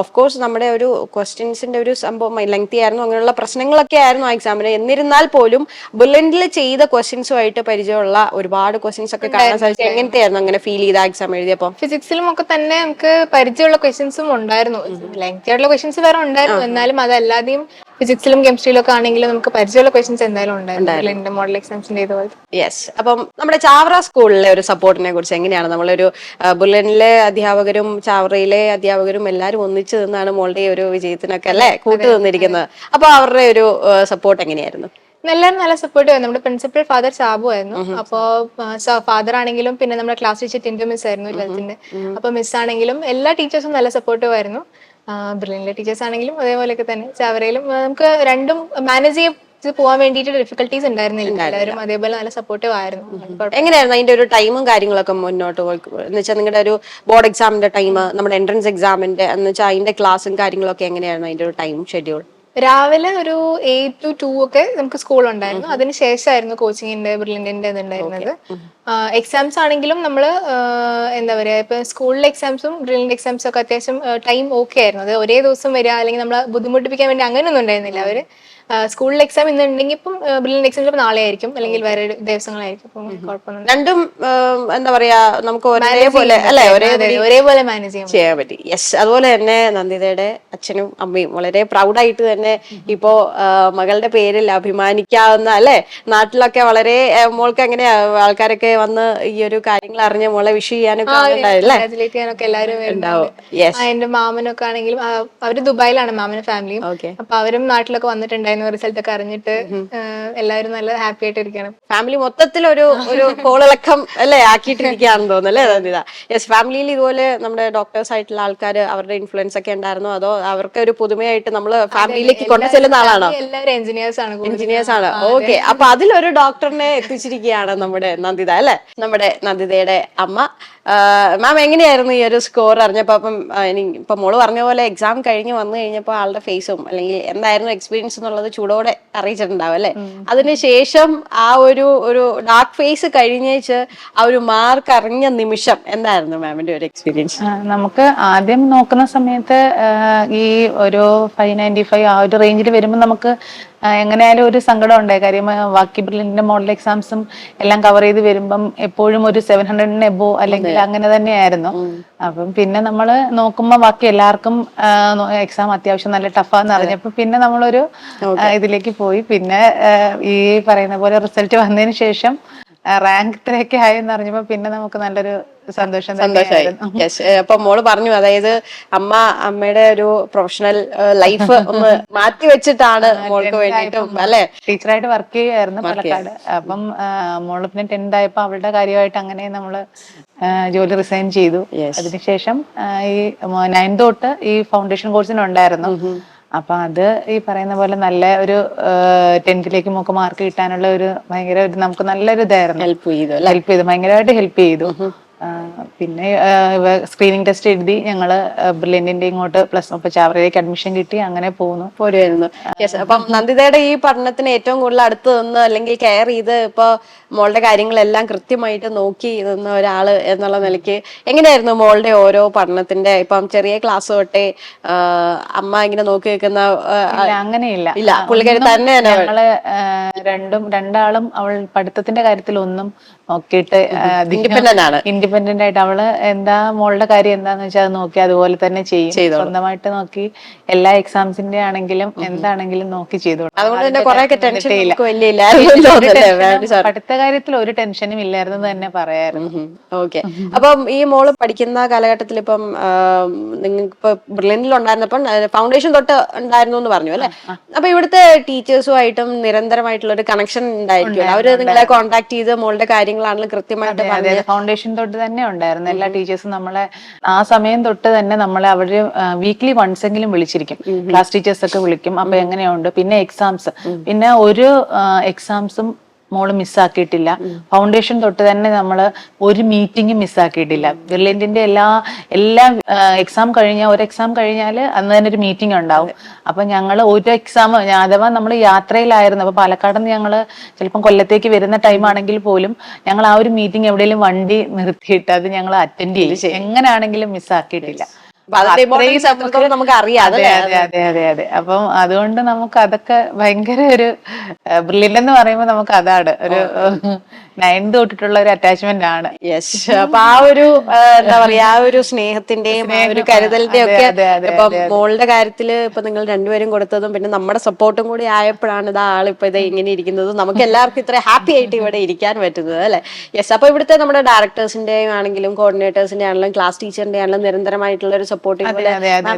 ഓഫ് കോഴ്സ് നമ്മുടെ ഒരു ക്വസ്റ്റ്യൻസിന്റെ ഒരു സംഭവം ലെങ്തി ആയിരുന്നു അങ്ങനെയുള്ള പ്രശ്നങ്ങളൊക്കെ ആയിരുന്നു ആ എക്സാമിന് എന്നിരുന്നാൽ പോലും ബുള്ളറ്റിൽ ചെയ്ത ക്വസ്റ്റ്യൻസുമായിട്ട് പരിചയമുള്ള ഒരുപാട് ക്വസ്റ്റ്യൻസ് ഒക്കെ കാണാൻ സാധിച്ചു. എങ്ങനത്തെ ആയിരുന്നു അങ്ങനെ ഫീൽ ചെയ്ത എക്സാം എഴുതിയപ്പോൾ ഫിസിക്സിലും ഒക്കെ തന്നെ നമുക്ക് പരിചയമുള്ള ക്വസ്റ്റ്യൻസും ഉണ്ടായിരുന്നു. ലെങ്തി ആയിട്ടുള്ള ക്വസ്റ്റ്യൻസ് വേറെ ഉണ്ടായിരുന്നു. എന്നാലും അതല്ലാതെയും ഫിസിക്സിലും കെമിസ്ട്രിയിലും ഒക്കെ ആണെങ്കിലും നമുക്ക് പരിചയമുള്ള ക്വസ്റ്റൻസ് എന്തായാലും ഉണ്ടായിരുന്നു. മോഡൽ എക്സാംസിന്റെ ഇതുപോലെ. യെസ് അപ്പം നമ്മുടെ ചാവറ സ്കൂളിലെ ഒരു സപ്പോർട്ടിനെ കുറിച്ച് എങ്ങനെയാണ്? നമ്മളൊരു ബുള്ളനിലെ അധ്യാപകരും ചാവറയിലെ അധ്യാപകരും എല്ലാവരും ഒന്നിച്ചു നിന്നാണ് മോളുടെ ഒരു വിജയത്തിനൊക്കെ അല്ലെ? കൂട്ടു നിന്നിരിക്കുന്നത്. അപ്പൊ അവരുടെ ഒരു സപ്പോർട്ട് എങ്ങനെയായിരുന്നു? എല്ലാവരും നല്ല സപ്പോർട്ട് ആയിരുന്നു. നമ്മുടെ പ്രിൻസിപ്പൽ ഫാദർ സാബു ആയിരുന്നു. അപ്പോ ഫാദർ ആണെങ്കിലും പിന്നെ നമ്മുടെ ക്ലാസ് ടീച്ചർ ടിൻഡു മിസ് ആയിരുന്നു ട്വൽത്തിന്റെ അപ്പൊ മിസ് ആണെങ്കിലും എല്ലാ ടീച്ചേഴ്സും നല്ല സപ്പോർട്ടീവ് ആയിരുന്നു. ബ്രില്യനിലെ ടീച്ചേഴ്സ് ആണെങ്കിലും അതേപോലെയൊക്കെ തന്നെ. ചാവറയിലും നമുക്ക് രണ്ടും മാനേജ് ചെയ്ത് പോകാൻ വേണ്ടിയിട്ട് ഡിഫിക്കൽട്ടീസ് ഉണ്ടായിരുന്നില്ല. എല്ലാവരും അതേപോലെ നല്ല സപ്പോർട്ടീവ് ആയിരുന്നു. എങ്ങനെയായിരുന്നു അതിന്റെ ഒരു ടൈമും കാര്യങ്ങളൊക്കെ മുന്നോട്ട് പോയി? എന്ന് വെച്ചാൽ നിങ്ങളുടെ ഒരു ബോർഡ് എക്സാമിന്റെ ടൈം നമ്മുടെ എൻട്രൻസ് എക്സാമിന്റെ എന്ന് വെച്ചാൽ അതിന്റെ ക്ലാസും കാര്യങ്ങളൊക്കെ എങ്ങനെയായിരുന്നു അതിന്റെ ഒരു ടൈം ഷെഡ്യൂൾ രാവിലെ ഒരു എയ്റ്റ് ടു ടു ഒക്കെ നമുക്ക് സ്കൂൾ ഉണ്ടായിരുന്നു. അതിന് ശേഷമായിരുന്നു കോച്ചിങ്ങിന്റെ ബ്രില്യന്റിന്റെ ഇതുണ്ടായിരുന്നത് എക്സാംസ് ആണെങ്കിലും നമ്മൾ എന്താ പറയുക ഇപ്പൊ സ്കൂളിലെ എക്സാംസും ബ്രില്യന്റ് എക്സാംസും ഒക്കെ അത്യാവശ്യം ടൈം ഓക്കെ ആയിരുന്നു. അത് ഒരേ ദിവസം വരിക അല്ലെങ്കിൽ നമ്മളെ ബുദ്ധിമുട്ടിപ്പിക്കാൻ വേണ്ടി അങ്ങനെയൊന്നും ഉണ്ടായിരുന്നില്ല. അവർ സ്കൂളിലെ എക്സാം ഇന്നുണ്ടെങ്കിൽ ഇപ്പം ബ്രില്യന്റ് എക്സാം ചിലപ്പോൾ നാളെ ആയിരിക്കും അല്ലെങ്കിൽ വേറെ ഒരു ദിവസങ്ങളായിരിക്കും. അപ്പം കുഴപ്പമൊന്നും രണ്ടും എന്താ പറയാ നമുക്ക് ഒരേപോലെ അല്ലെ ഒരേപോലെ മാനേജ് ചെയ്യാൻ പറ്റി. യെസ് അതുപോലെ തന്നെ നന്ദിതയുടെ അച്ഛനും അമ്മയും വളരെ പ്രൗഡായിട്ട് തന്നെ ഇപ്പോ മകളുടെ പേരിൽ അഭിമാനിക്കാവുന്ന അല്ലെ? നാട്ടിലൊക്കെ വളരെ മോൾക്ക് എങ്ങനെയാ ആൾക്കാരൊക്കെ വന്ന് ഈ ഒരു കാര്യങ്ങൾ അറിഞ്ഞ മോളെ വിഷ് ചെയ്യാനൊക്കെ എല്ലാവരും ഉണ്ടാവും. വരുന്നുണ്ട്. യെസ് ആ, എന്റെ മാമനൊക്കെ ആണെങ്കിലും ആ, അവർ ദുബായിലാണ് മാമനും ഫാമിലിയും. ഓക്കെ അപ്പൊ അവരും നാട്ടിലൊക്കെ വന്നിട്ടുണ്ടായിരുന്നു റിസൾട്ട് ഒക്കെ അറിഞ്ഞിട്ട്. ആ, എല്ലാവരും നല്ല ഹാപ്പി ആയിട്ട് ഇരിക്കണം ഫാമിലി മൊത്തത്തിൽ ഒരു ഒരു കോളിളക്കം അല്ലേ ആക്കിയിട്ടിരിക്കുകയാണെന്ന് തോന്നുന്നു അല്ലേ നന്ദിത യെസ് ഫാമിലിയിൽ ഇതുപോലെ നമ്മുടെ ഡോക്ടേഴ്സ് ആയിട്ടുള്ള ആൾക്കാർ അവരുടെ ഇൻഫ്ലുവൻസ് ഒക്കെ ഉണ്ടായിരുന്നോ? അതോ അവർക്ക് ഒരു പുതുമയായിട്ട് നമ്മൾ ഫാമിലിയിലേക്ക് കൊണ്ടു ചെല്ലുന്ന ആളാണോ? എല്ലാവരും എഞ്ചിനീയേഴ്സ് ആണ്. എഞ്ചിനീയേഴ്സ് ആണ്. ഓക്കെ അപ്പൊ അതിലൊരു ഡോക്ടറിനെ എത്തിച്ചിരിക്കുകയാണ് നമ്മുടെ നന്ദിത അല്ലെ നമ്മുടെ നന്ദിതയുടെ അമ്മ മാം എങ്ങനെയായിരുന്നു ഈ ഒരു സ്കോർ അറിഞ്ഞപ്പോ? അപ്പം ഇപ്പൊ മോൾ പറഞ്ഞ പോലെ എക്സാം കഴിഞ്ഞ് വന്നു കഴിഞ്ഞപ്പോ ആളുടെ ഫേസും അല്ലെങ്കിൽ എന്തായിരുന്നു എക്സ്പീരിയൻസ് എന്നുള്ളത് ചൂടോടെ അറിയിച്ചിട്ടുണ്ടാവും അല്ലെ? അതിനുശേഷം ആ ഒരു ഒരു ഡാർക്ക് ഫേസ് കഴിഞ്ഞേച്ച് ആ ഒരു മാർക്ക് അറിഞ്ഞ നിമിഷം എന്തായിരുന്നു മാമിന്റെ ഒരു എക്സ്പീരിയൻസ് നമുക്ക് ആദ്യം നോക്കുന്ന സമയത്ത് ഈ ഒരു ഫൈവ് നയന്റി ഫൈവ് ആ ഒരു റേഞ്ചിൽ വരുമ്പോൾ നമുക്ക് എങ്ങനെയായാലും ഒരു സങ്കടം ഉണ്ടായി കാര്യം വാക്കി ബ്രില്ലിന്റെ മോഡൽ എക്സാംസും എല്ലാം കവർ ചെയ്ത് വരുമ്പം എപ്പോഴും ഒരു സെവൻ ഹൺഡ്രഡിന് എബോ അല്ലെങ്കിൽ അങ്ങനെ തന്നെയായിരുന്നു. അപ്പം പിന്നെ നമ്മൾ നോക്കുമ്പോൾ ബാക്കി എല്ലാവർക്കും എക്സാം അത്യാവശ്യം നല്ല ടഫാന്ന് അറിഞ്ഞപ്പോൾ പിന്നെ നമ്മളൊരു ഇതിലേക്ക് പോയി. പിന്നെ ഈ പറയുന്ന പോലെ റിസൾട്ട് വന്നതിന് ശേഷം റാങ്ക് ത്രീക്ക് ആയി എന്ന് പറഞ്ഞപ്പോ പിന്നെ നമുക്ക് നല്ലൊരു സന്തോഷം സന്തോഷമായി അപ്പൊ മോൾ പറഞ്ഞു അതായത് അമ്മ അമ്മയുടെ ഒരു പ്രൊഫഷണൽ ലൈഫ് ഒന്ന് മാറ്റി വെച്ചിട്ടാണ് മോൾക്ക് വേണ്ടിയിട്ടും അല്ലെ? ടീച്ചറായിട്ട് വർക്ക് ചെയ്യുമായിരുന്നു പാലക്കാട്. അപ്പം മോൾ പിന്നെ ടെൻത്ത് ആയപ്പോ അവളുടെ കാര്യമായിട്ട് അങ്ങനെ നമ്മൾ ജോലി റിസൈൻ ചെയ്തു. അതിനുശേഷം ഈ നയൻ തൊട്ട് ഈ ഫൗണ്ടേഷൻ കോഴ്സിന് ഉണ്ടായിരുന്നു. അപ്പൊ അത് ഈ പറയുന്ന പോലെ നല്ല ഒരു ടെൻത്തിലേക്ക് ഒക്കെ മാർക്ക് കിട്ടാനുള്ള ഒരു ഭയങ്കര ഒരു നമുക്ക് നല്ലൊരു ഇതായിരുന്നു. ഹെൽപ്പ് ചെയ്തു ഹെൽപ്പ് ചെയ്തു. ഭയങ്കരമായിട്ട് ഹെൽപ്പ് ചെയ്തു. പിന്നെ സ്ക്രീനിങ് ടെസ്റ്റ് എഴുതി ഞങ്ങൾ ബ്രില്യന്റിന്റെ ഇങ്ങോട്ട് പ്ലസ് വൺ ചാവറയിലേക്ക് അഡ്മിഷൻ കിട്ടി അങ്ങനെ പോകുന്നു. പോരുമായിരുന്നു അപ്പം നന്ദിതയുടെ ഈ പഠനത്തിന് ഏറ്റവും കൂടുതൽ അടുത്ത് നിന്ന് അല്ലെങ്കിൽ കെയർ ചെയ്ത് ഇപ്പൊ മോളുടെ കാര്യങ്ങളെല്ലാം കൃത്യമായിട്ട് നോക്കി നിന്ന ഒരാൾ എന്നുള്ള നിലയ്ക്ക് എങ്ങനെയായിരുന്നു മോളുടെ ഓരോ പഠനത്തിന്റെ? ഇപ്പം ചെറിയ ക്ലാസ് തൊട്ടേ അമ്മ ഇങ്ങനെ നോക്കി വെക്കുന്ന അങ്ങനെയില്ല. ഇല്ല, പുള്ളിക്കാരി ഞങ്ങൾ രണ്ടും രണ്ടാളും അവൾ പഠിത്തത്തിന്റെ കാര്യത്തിൽ ഒന്നും നോക്കിയിട്ട് ഇൻഡിപെൻഡന്റ് ആണ്. ഇൻഡിപെൻഡന്റ് ആയിട്ട് അവൾ എന്താ മോളുടെ കാര്യം എന്താന്ന് വെച്ചാൽ അത് നോക്കി അതുപോലെ തന്നെ ചെയ്യും. സ്വന്തമായിട്ട് നോക്കി എല്ലാ എക്സാംസിന്റെ ആണെങ്കിലും എന്താണെങ്കിലും നോക്കി ചെയ്തോളാം. പഠിത്ത കാര്യത്തിൽ ഒരു ടെൻഷനും ഇല്ലായിരുന്നു തന്നെ പറയായിരുന്നു. ഓക്കെ അപ്പം ഈ മോൾ പഠിക്കുന്ന കാലഘട്ടത്തിൽ ഇപ്പം നിങ്ങൾക്ക് ഇപ്പൊ ബ്രില്യനിൽ ഉണ്ടായിരുന്നപ്പം ഫൗണ്ടേഷൻ തൊട്ട് ഉണ്ടായിരുന്നു എന്ന് പറഞ്ഞു അല്ലെ? അപ്പൊ ഇവിടുത്തെ ടീച്ചേഴ്സുമായിട്ടും നിരന്തരമായിട്ടുള്ള ഒരു കണക്ഷൻ ഉണ്ടായിരിക്കും അവർ നിങ്ങളെ കോൺടാക്ട് ചെയ്ത് മോളുടെ കാര്യങ്ങളാണെങ്കിലും കൃത്യമായിട്ട് ഫൗണ്ടേഷൻ തൊട്ട് തന്നെ ഉണ്ടായിരുന്നു. എല്ലാ ടീച്ചേഴ്സും നമ്മളെ ആ സമയം തൊട്ട് തന്നെ നമ്മളെ അവർ വീക്ക്ലി വൺസ് എങ്കിലും വിളിച്ചിരിക്കും. ക്ലാസ് ടീച്ചേഴ്സ് ഒക്കെ വിളിക്കും. അപ്പൊ എങ്ങനെയുണ്ട്? പിന്നെ എക്സാംസ് പിന്നെ ഒരു എക്സാംസും മോൾ മിസ്സാക്കിയിട്ടില്ല. ഫൗണ്ടേഷൻ തൊട്ട് തന്നെ നമ്മൾ ഒരു മീറ്റിംഗ് മിസ്സാക്കിയിട്ടില്ല. ബിർലിൻഡിന്റെ എല്ലാ എല്ലാ എക്സാം കഴിഞ്ഞാൽ ഒരു എക്സാം കഴിഞ്ഞാൽ അന്ന് തന്നെ ഒരു മീറ്റിംഗ് ഉണ്ടാവും. അപ്പൊ ഞങ്ങൾ ഒരു എക്സാം അഥവാ നമ്മൾ യാത്രയിലായിരുന്നു അപ്പൊ പാലക്കാട് നിന്ന് ഞങ്ങൾ ചിലപ്പം കൊല്ലത്തേക്ക് വരുന്ന ടൈം ആണെങ്കിൽ പോലും ഞങ്ങൾ ആ ഒരു മീറ്റിംഗ് എവിടെയെങ്കിലും വണ്ടി നിർത്തിയിട്ട് അത് ഞങ്ങൾ അറ്റൻഡ് ചെയ്യും എങ്ങനെയാണെങ്കിലും മിസ്സാക്കിയിട്ടില്ല നമുക്ക് അറിയാം അതെ അതെ അതെ അതെ അപ്പം അതുകൊണ്ട് നമുക്ക് അതൊക്കെ ഭയങ്കര ഒരു ബ്രില്യന്റ് എന്ന് പറയുമ്പോൾ നമുക്ക് അതാണ് ഒരു നയൻത് തൊട്ടിട്ടുള്ള ഒരു അറ്റാച്ച്മെന്റ് ആണ്. യെസ് *laughs* അപ്പൊ ആ ഒരു എന്താ പറയാ ആ ഒരു സ്നേഹത്തിന്റെയും ആ ഒരു കരുതലിന്റെയും ഒക്കെ ഇപ്പൊ. മോളുടെ കാര്യത്തിൽ ഇപ്പൊ നിങ്ങൾ രണ്ടുപേരും കൊടുത്തതും പിന്നെ നമ്മുടെ സപ്പോർട്ടും കൂടി ആയപ്പോഴാണ് ഇത് ആൾ ഇപ്പൊ ഇത് ഇങ്ങനെ ഇരിക്കുന്നത് നമുക്ക് എല്ലാവർക്കും ഇത്ര ഹാപ്പി ആയിട്ട് ഇവിടെ ഇരിക്കാൻ പറ്റുന്നത് അല്ലെ? യെസ് അപ്പൊ ഇവിടുത്തെ നമ്മുടെ ഡയറക്ടേഴ്സിന്റെയും ആണെങ്കിലും കോർഡിനേറ്റേഴ്സിന്റെ ആണെങ്കിലും ക്ലാസ് ടീച്ചറിന്റെ ആണെങ്കിലും നിരന്തരമായിട്ടുള്ള ഒരു സപ്പോർട്ട്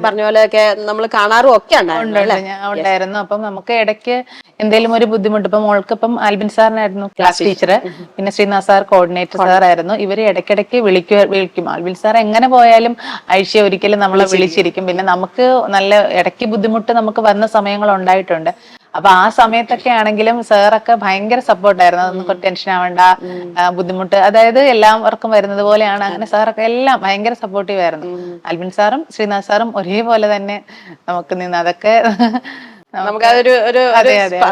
പറഞ്ഞ പോലെ ഒക്കെ നമ്മൾ കാണാറും ഒക്കെ ഉണ്ടായിരുന്നു. അപ്പം നമുക്ക് ഇടയ്ക്ക് എന്തെങ്കിലും ഒരു ബുദ്ധിമുട്ട്. ഇപ്പം മോൾക്ക് ഇപ്പം ആൽബിൻ സാറിനായിരുന്നു ക്ലാസ് ടീച്ചർ പിന്നെ ശ്രീനാഥ് സാർ കോർഡിനേറ്റർ സാർ ആയിരുന്നു ഇവർ ഇടയ്ക്കിടയ്ക്ക് വിളിക്കുക വിളിക്കും. ആൽബിൻ സാർ എങ്ങനെ പോയാലും ആഴ്ച ഒരിക്കലും നമ്മളെ വിളിച്ചിരിക്കും. പിന്നെ നമുക്ക് നല്ല ഇടയ്ക്ക് ബുദ്ധിമുട്ട് നമുക്ക് വന്ന സമയങ്ങൾ ഉണ്ടായിട്ടുണ്ട്. അപ്പൊ ആ സമയത്തൊക്കെ ആണെങ്കിലും സാറൊക്കെ ഭയങ്കര സപ്പോർട്ടായിരുന്നു അതൊന്നും ടെൻഷൻ ആവണ്ട. ബുദ്ധിമുട്ട്. അതായത് എല്ലാവർക്കും വരുന്നത് പോലെയാണ്. അങ്ങനെ സാറൊക്കെ എല്ലാം ഭയങ്കര സപ്പോർട്ടീവ് ആയിരുന്നു. അൽബിൻ സാറും ശ്രീനാഥ് സാറും ഒരേപോലെ തന്നെ നമുക്ക് നിന്ന് അതൊക്കെ നമുക്ക് അതൊരു ഒരു.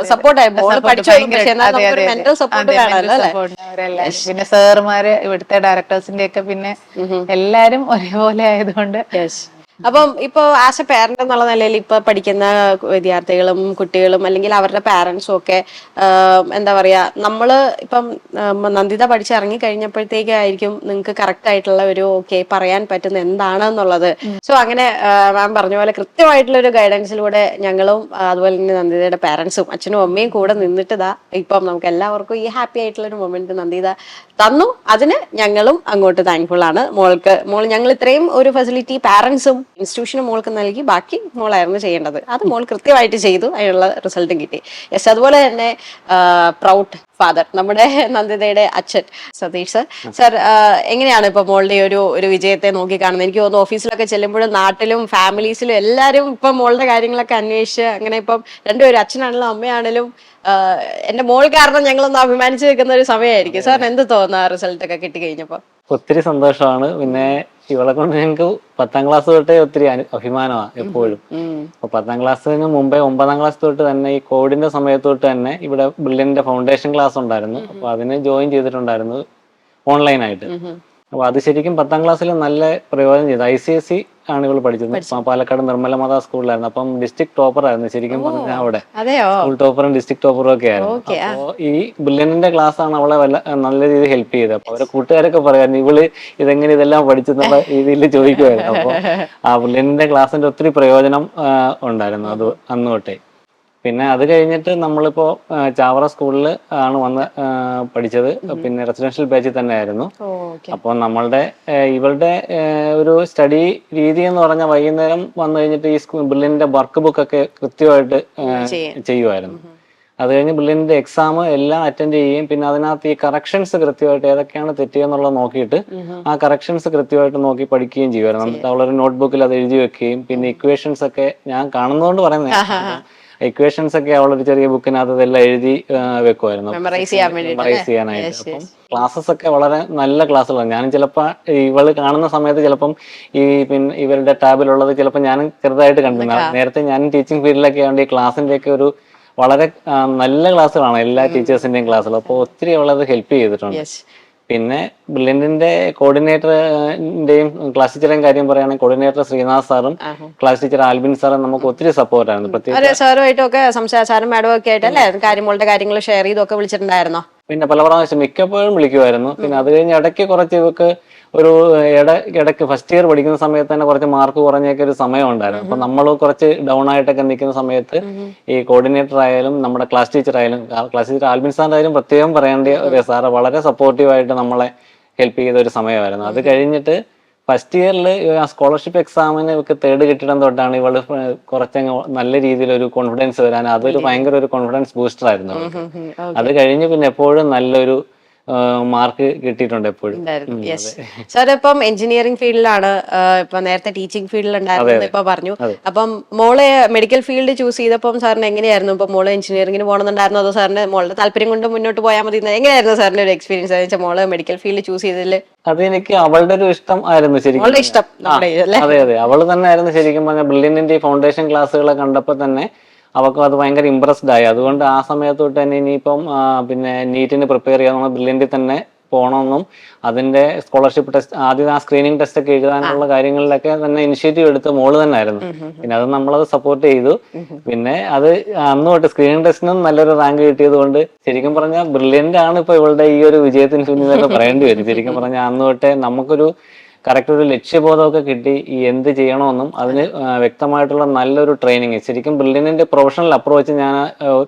സപ്പോർട്ടായി മെന്റൽ സപ്പോർട്ട്. പിന്നെ സാറുമാര് ഇവിടുത്തെ ഡയറക്ടേഴ്സിന്റെ ഒക്കെ പിന്നെ എല്ലാരും ഒരേപോലെ ആയതുകൊണ്ട് യെസ് അപ്പം ഇപ്പൊ ആസ് എ പാരന്റ് എന്നുള്ള നിലയിൽ ഇപ്പൊ പഠിക്കുന്ന വിദ്യാർത്ഥികളും കുട്ടികളും അല്ലെങ്കിൽ അവരുടെ പാരന്റ്സും ഒക്കെ എന്താ പറയാ നമ്മൾ ഇപ്പം നന്ദിത പഠിച്ചിറങ്ങി കഴിഞ്ഞപ്പോഴത്തേക്കായിരിക്കും നിങ്ങൾക്ക് കറക്റ്റ് ആയിട്ടുള്ള ഒരു ഓക്കെ പറയാൻ പറ്റുന്ന എന്താണെന്നുള്ളത് സോ അങ്ങനെ മാം പറഞ്ഞ പോലെ കൃത്യമായിട്ടുള്ള ഒരു ഗൈഡൻസിലൂടെ ഞങ്ങളും അതുപോലെ തന്നെ നന്ദിതയുടെ പാരന്റ്സും അച്ഛനും അമ്മയും കൂടെ നിന്നിട്ട് ദാ ഇപ്പം നമുക്ക് എല്ലാവർക്കും ഈ ഹാപ്പി ആയിട്ടുള്ള ഒരു മൊമെന്റ് നന്ദിത തന്നു. അതിന് ഞങ്ങളും അങ്ങോട്ട് താങ്ക്ഫുൾ ആണ്. മോൾക്ക് മോൾ ഞങ്ങൾ ഇത്രയും ഒരു ഫെസിലിറ്റി പാരന്റ്സും ഇൻസ്റ്റിറ്റ്യൂഷനും മോൾക്ക് നൽകി ബാക്കി മോളായിരുന്നു ചെയ്യേണ്ടത്. അത് മോൾ കൃത്യമായിട്ട് ചെയ്തു അതിനുള്ള റിസൾട്ടും കിട്ടി. യെസ് അതുപോലെ തന്നെ പ്രൗഡ് ഫാദർ നമ്മുടെ നന്ദിതയുടെ അച്ഛൻ സതീഷ് സർ സർ എങ്ങനെയാണ് ഇപ്പൊ മോളുടെ ഒരു ഒരു വിജയത്തെ നോക്കി കാണുന്നത്? എനിക്ക് തോന്നുന്നു ഓഫീസിലൊക്കെ ചെല്ലുമ്പോഴും നാട്ടിലും ഫാമിലീസിലും എല്ലാവരും ഇപ്പൊ മോളുടെ കാര്യങ്ങളൊക്കെ അന്വേഷിച്ച് അങ്ങനെ ഇപ്പം രണ്ടുപേരും അച്ഛനാണെങ്കിലും അമ്മയാണെങ്കിലും എന്റെ മോൾ കാരണം ഞങ്ങളൊന്ന് അഭിമാനിച്ചു നിൽക്കുന്ന ഒരു സമയമായിരിക്കും. സാറിന് എന്ത് തോന്നുന്നു ആ റിസൾട്ട് ഒക്കെ കിട്ടി കഴിഞ്ഞപ്പോ? ഒത്തിരി സന്തോഷമാണ്. പിന്നെ ഇവളെ കൊണ്ട് ഞങ്ങൾക്ക് പത്താം ക്ലാസ് തൊട്ടേ ഒത്തിരി അഭിമാനമാണ് എപ്പോഴും. അപ്പൊ പത്താം ക്ലാസ്സിന് മുമ്പേ ഒമ്പതാം ക്ലാസ് തൊട്ട് തന്നെ ഈ കോവിഡിന്റെ സമയത്ത് തൊട്ട് തന്നെ ഇവിടെ ബ്രില്യന്റെ ഫൗണ്ടേഷൻ ക്ലാസ് ഉണ്ടായിരുന്നു. അപ്പൊ അതിനെ ജോയിൻ ചെയ്തിട്ടുണ്ടായിരുന്നു ഓൺലൈനായിട്ട് അപ്പൊ അത് ശരിക്കും പത്താം ക്ലാസ്സിൽ നല്ല പ്രയോജനം ചെയ്തു. ഐ സി എസ് സി ആണ് ഇവൾ പഠിച്ചത്. പാലക്കാട് നിർമ്മല മാതാ സ്കൂളിലായിരുന്നു. അപ്പം ഡിസ്ട്രിക്ട് ടോപ്പർ ആയിരുന്നു. ശരിക്കും പറഞ്ഞാൽ അവിടെ സ്കൂൾ ടോപ്പറും ഡിസ്ട്രിക്ട് ടോപ്പറും ഒക്കെ ആയിരുന്നു. അപ്പോൾ അപ്പോ ഈ ബുല്ലനിന്റെ ക്ലാസ് ആണ് അവളെ വല്ല നല്ല രീതിയിൽ ഹെൽപ്പ് ചെയ്തത്. അപ്പൊ അവരെ കൂട്ടുകാരൊക്കെ പറയായിരുന്നു ഇവൾ ഇതെങ്ങനെ ഇതെല്ലാം പഠിച്ചെന്നുള്ള രീതിയിൽ ചോദിക്കുമായിരുന്നു അപ്പൊ ആ ബുല്ലനിന്റെ ക്ലാസ്സിന്റെ ഒത്തിരി പ്രയോജനം ഉണ്ടായിരുന്നു. അത് അന്ന് തൊട്ടേ. പിന്നെ അത് കഴിഞ്ഞിട്ട് നമ്മളിപ്പോ ചാവറ സ്കൂളിൽ ആണ് വന്ന് പഠിച്ചത്. പിന്നെ റെസിഡൻഷ്യൽ ബാച്ചിൽ തന്നെ ആയിരുന്നു അപ്പോൾ നമ്മളുടെ ഇവളുടെ ഒരു സ്റ്റഡി രീതി എന്ന് പറഞ്ഞാൽ വൈകുന്നേരം വന്നു കഴിഞ്ഞിട്ട് ഈ സ്കൂൾ ബില്ലിന്റെ വർക്ക് ബുക്ക് ഒക്കെ കൃത്യമായിട്ട്. ചെയ്യുമായിരുന്നു അത് കഴിഞ്ഞ് ബില്ലിന്റെ എക്സാം എല്ലാം അറ്റൻഡ് ചെയ്യുകയും പിന്നെ അതിനകത്ത് ഈ കറക്ഷൻസ് കൃത്യമായിട്ട് ഏതൊക്കെയാണ് തെറ്റിയെന്നുള്ളത് നോക്കിയിട്ട് ആ കറക്ഷൻസ് കൃത്യമായിട്ട് നോക്കി പഠിക്കുകയും ചെയ്യുമായിരുന്നു നമ്മൾ അവളൊരു നോട്ട്ബുക്കിൽ അത് എഴുതി വെക്കുകയും പിന്നെ ഇക്വേഷൻസ് ഒക്കെ ഞാൻ കാണുന്നതുകൊണ്ട് പറയുന്നത് ഇക്വേഷൻസ് ഒക്കെ അവളൊരു ചെറിയ ബുക്കിനകത്ത് ഇതെല്ലാം എഴുതി വെക്കുമായിരുന്നു മെമ്മറൈസ് ചെയ്യാനായിട്ട്. അപ്പം ക്ലാസ്സസ് ഒക്കെ വളരെ നല്ല ക്ലാസ്സുകളാണ് ഞാനും ചിലപ്പോൾ ഇവൾ കാണുന്ന സമയത്ത് ചിലപ്പം ഈ പിന്നെ ഇവരുടെ ടാബിലുള്ളത് ചിലപ്പോൾ ഞാനും ചെറുതായിട്ട് കണ്ടിരുന്നു. നേരത്തെ ഞാനും ടീച്ചിങ് ഫീൽഡിലൊക്കെ ആയതുകൊണ്ട് ഈ ക്ലാസ്സിന്റെ ഒക്കെ ഒരു വളരെ നല്ല ക്ലാസ്സുകളാണ് എല്ലാ ടീച്ചേഴ്സിന്റെയും ക്ലാസ്സുകൾ അപ്പോൾ ഒത്തിരി അവളത് ഹെൽപ്പ് ചെയ്തിട്ടുണ്ട്. പിന്നെ ബ്രില്യന്റിന്റെ കോർഡിനേറ്ററിന്റെയും ക്ലാസ് ടീച്ചറേയും കാര്യം പറയുകയാണെങ്കിൽ കോർഡിനേറ്റർ ശ്രീനാഥ് സാറും ക്ലാസ് ടീച്ചർ ആൽബിൻ സാറും നമുക്ക് ഒത്തിരി സപ്പോർട്ടായിരുന്നു പ്രത്യേകിച്ച് അതെ സാറുമായിട്ടും ഒക്കെ സംസാരം മാഡം ഒക്കെ ആയിട്ട് അല്ലേ കാര്യങ്ങളുടെ കാര്യങ്ങൾ ഷെയർ ചെയ്തൊക്കെ വിളിച്ചിട്ടുണ്ടായിരുന്നോ? പിന്നെ പല പ്രാവശ്യം മിക്കപ്പോഴും വിളിക്കുമായിരുന്നു പിന്നെ അത് കഴിഞ്ഞ് ഇടയ്ക്ക് കുറച്ച് ഇവക്ക് ഒരു ഇട ഇടയ്ക്ക് ഫസ്റ്റ് ഇയർ പഠിക്കുന്ന സമയത്ത് തന്നെ കുറച്ച് മാർക്ക് കുറഞ്ഞൊക്കെ ഒരു സമയം ഉണ്ടായിരുന്നു. അപ്പൊ നമ്മൾ കുറച്ച് ഡൗൺ ആയിട്ടൊക്കെ നിൽക്കുന്ന സമയത്ത് ഈ കോർഡിനേറ്റർ ആയാലും നമ്മുടെ ക്ലാസ് ടീച്ചർ ആയാലും ക്ലാസ് ടീച്ചർ ആൽബിൻ സാർ ആയാലും പ്രത്യേകം പറയേണ്ട ഒരു സാറ്. വളരെ സപ്പോർട്ടീവ് ആയിട്ട് നമ്മളെ ഹെൽപ്പ് ചെയ്ത ഒരു സമയമായിരുന്നു. അത് കഴിഞ്ഞിട്ട് ഫസ്റ്റ് ഇയറിൽ സ്കോളർഷിപ്പ് എക്സാമിന് ഇവർക്ക് തേർഡ് കിട്ടിടം തൊട്ടാണ് ഇവൾ കുറച്ചങ്ങ് നല്ല രീതിയിൽ ഒരു കോൺഫിഡൻസ് വരാൻ. അതൊരു ഭയങ്കര ഒരു കോൺഫിഡൻസ് ബൂസ്റ്റർ ആയിരുന്നു അത് കഴിഞ്ഞ് പിന്നെ എപ്പോഴും നല്ലൊരു മാർക്ക് കിട്ടിയിട്ടുണ്ട് എപ്പോഴും. സാർ ഇപ്പം എഞ്ചിനീയറിംഗ് ഫീൽഡിലാണ് ഇപ്പൊ നേരത്തെ ടീച്ചിങ് ഫീൽഡിൽ ഉണ്ടായിരുന്നു ഇപ്പൊ പറഞ്ഞു. അപ്പം മോളെ മെഡിക്കൽ ഫീൽഡ് ചൂസ് ചെയ്തപ്പം സാറിന് എങ്ങനെയായിരുന്നു? ഇപ്പൊ മോൾ എഞ്ചിനീയറിംഗിന് പോകണമെന്നുണ്ടായിരുന്നു അതോ സാറിന് മോളുടെ താല്പര്യം കൊണ്ട് മുന്നോട്ട് പോയാൽ മതി? എങ്ങനെയായിരുന്നു സാറിന്റെ ഒരു എക്സ്പീരിയൻസ് എന്ന് വെച്ചാൽ മോൾ മെഡിക്കൽ ഫീൽഡ് ചൂസ് ചെയ്തതിൽ അത് എനിക്ക് അവളുടെ ഒരു ഇഷ്ടം ആയിരുന്നു ശരിക്കും ഇഷ്ടം അതെ അതെ. അവൾ തന്നെ ആയിരുന്നു ശരിക്കും പറഞ്ഞ. ബ്രില്യന്റിന്റെ ഫൗണ്ടേഷൻ ക്ലാസ്സുകളെ കണ്ടപ്പോ തന്നെ അവൾക്ക് അത് ഭയങ്കര ഇമ്പ്രസ്ഡ് ആയി. അതുകൊണ്ട് ആ സമയത്ത് തൊട്ട് തന്നെ ഇനിയിപ്പം പിന്നെ നീറ്റിന് പ്രിപ്പയർ ചെയ്യാൻ നമ്മൾ ബ്രില്യന്റിൽ തന്നെ പോകണമെന്നും അതിന്റെ സ്കോളർഷിപ്പ് ടെസ്റ്റ് ആദ്യം ആ സ്ക്രീനിങ് ടെസ്റ്റ് ഒക്കെ എഴുതാനുള്ള കാര്യങ്ങളിലൊക്കെ തന്നെ ഇനിഷ്യേറ്റീവ് എടുത്ത് മോൾ തന്നെ ആയിരുന്നു പിന്നെ അത് നമ്മളത് സപ്പോർട്ട് ചെയ്തു. പിന്നെ അത് അന്ന് തൊട്ട് സ്ക്രീനിങ് ടെസ്റ്റിനും നല്ലൊരു റാങ്ക് കിട്ടിയത് കൊണ്ട് ശരിക്കും പറഞ്ഞാൽ ബ്രില്യന്റ് ആണ് ഇപ്പൊ ഇവളുടെ ഈ ഒരു വിജയത്തിന് പിന്നിൽ പറയേണ്ടി വരും. ശരിക്കും പറഞ്ഞാൽ അന്ന് തൊട്ടേ നമുക്കൊരു കറക്റ്റ് ഒരു ലക്ഷ്യബോധമൊക്കെ കിട്ടി ഈ എന്ത് ചെയ്യണമെന്നും അതിന് വ്യക്തമായിട്ടുള്ള നല്ലൊരു ട്രെയിനിങ് ശരിക്കും ബ്രില്യനിന്റെ പ്രൊഫഷണൽ അപ്രോച്ച് ഞാൻ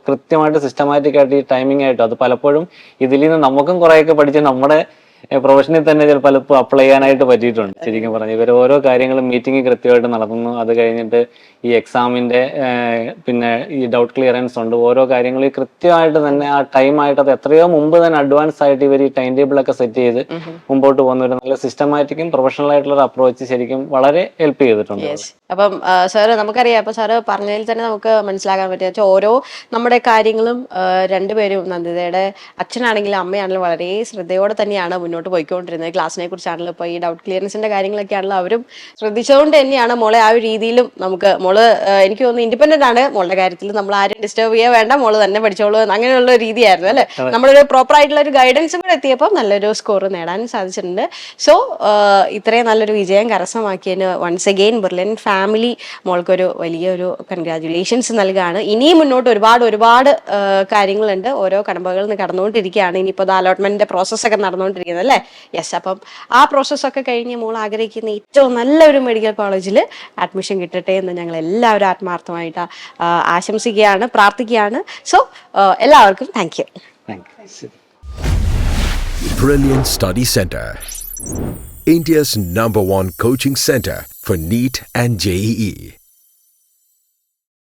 കൃത്യമായിട്ട് സിസ്റ്റമാറ്റിക് ആയിട്ട് ഈ ടൈമിംഗ് ആയിട്ടും അത് പലപ്പോഴും ഇതിൽ നിന്ന് നമുക്കും കുറേയൊക്കെ പഠിച്ച് നമ്മുടെ പ്രൊഫഷനിൽ തന്നെ ചിലപ്പോൾ പലപ്പോൾ അപ്ലൈ ചെയ്യാനായിട്ട് പറ്റിയിട്ടുണ്ട്. ശരിക്കും പറഞ്ഞു ഇവർ ഓരോ കാര്യങ്ങളും മീറ്റിംഗ് കൃത്യമായിട്ട് നടത്തുന്നു. അത് കഴിഞ്ഞിട്ട് ഈ എക്സാമിന്റെ പിന്നെ ഈ ഡൗട്ട് ക്ലിയറൻസ് ഉണ്ട്. ഓരോ കാര്യങ്ങളും കൃത്യമായിട്ട് തന്നെ ആ ടൈം ആയിട്ട് അത് എത്രയോ മുമ്പ് തന്നെ അഡ്വാൻസ് ആയിട്ട് ഇവർ ഈ ടൈം ടേബിൾ ഒക്കെ സെറ്റ് ചെയ്ത് മുമ്പോട്ട് പോകുന്ന ഒരു നല്ല സിസ്റ്റമാറ്റിക്കും പ്രൊഫഷണൽ ആയിട്ടുള്ള ഒരു അപ്രോച്ച് ശരിക്കും വളരെ ഹെൽപ്പ് ചെയ്തിട്ടുണ്ട് അപ്പം സാറ് നമുക്കറിയാം. അപ്പൊ സാറ് പറഞ്ഞതിൽ തന്നെ നമുക്ക് മനസ്സിലാക്കാൻ പറ്റുക ഓരോ നമ്മുടെ കാര്യങ്ങളും രണ്ടുപേരും നന്ദിതയുടെ അച്ഛനാണെങ്കിലും അമ്മയാണെങ്കിലും വളരെ ശ്രദ്ധയോടെ തന്നെയാണ് മുന്നോട്ട് പോയിക്കൊണ്ടിരുന്നത്. ക്ലാസ്സിനെ കുറിച്ചാണല്ലോ ഇപ്പോൾ ഈ ഡൗട്ട് ക്ലിയറൻസിന്റെ കാര്യങ്ങളൊക്കെ ആണല്ലോ അവരും ശ്രദ്ധിച്ചതുകൊണ്ട് തന്നെയാണ് മോളെ ആ ഒരു രീതിയിലും നമുക്ക് മോൾ എനിക്ക് തോന്നുന്നു ഇൻഡിപെൻഡന്റ് ആണ്. മോളുടെ കാര്യത്തിൽ നമ്മൾ ആരും ഡിസ്റ്റർബ് ചെയ്യാൻ വേണ്ട. മോൾ തന്നെ പഠിച്ചോളൂ അങ്ങനെയുള്ള ഒരു രീതിയായിരുന്നു അല്ലേ? നമ്മളൊരു പ്രോപ്പർ ആയിട്ടുള്ള ഒരു ഗൈഡൻസും കൂടെ എത്തിയപ്പോൾ നല്ലൊരു സ്കോർ നേടാൻ സാധിച്ചിട്ടുണ്ട്. സോ ഇത്രയും നല്ലൊരു വിജയം കരസ്ഥമാക്കിയതിന് വൺസ് അഗെയിൻ ബെർലിൻ ഫാമിലി മോൾക്കൊരു വലിയൊരു കൺഗ്രാജുലേഷൻസ് നൽകുകയാണ് ഇനിയും മുന്നോട്ട് ഒരുപാട് ഒരുപാട് കാര്യങ്ങളുണ്ട്. ഓരോ കടമ്പകളിൽ നിന്ന് കടന്നുകൊണ്ടിരിക്കുകയാണ്. ഇനിയിപ്പോൾ അലോട്ട്മെന്റിന്റെ പ്രോസസ്സൊക്കെ നടന്നുകൊണ്ടിരിക്കുന്നത് അല്ലേ യെസ് അപ്പം ആ പ്രോസസ്സൊക്കെ കഴിഞ്ഞ് മോൾ ആഗ്രഹിക്കുന്ന ഏറ്റവും നല്ലൊരു മെഡിക്കൽ കോളേജിൽ അഡ്മിഷൻ കിട്ടട്ടെ എന്ന് ഞങ്ങൾ എല്ലാവരും ആത്മാർത്ഥമായിട്ട് ആശംസിക്കുകയാണ് പ്രാർത്ഥിക്കുകയാണ് സോ എല്ലാവർക്കും thank you Brilliant Study Center. India's number one coaching center for NEET and E. JEE.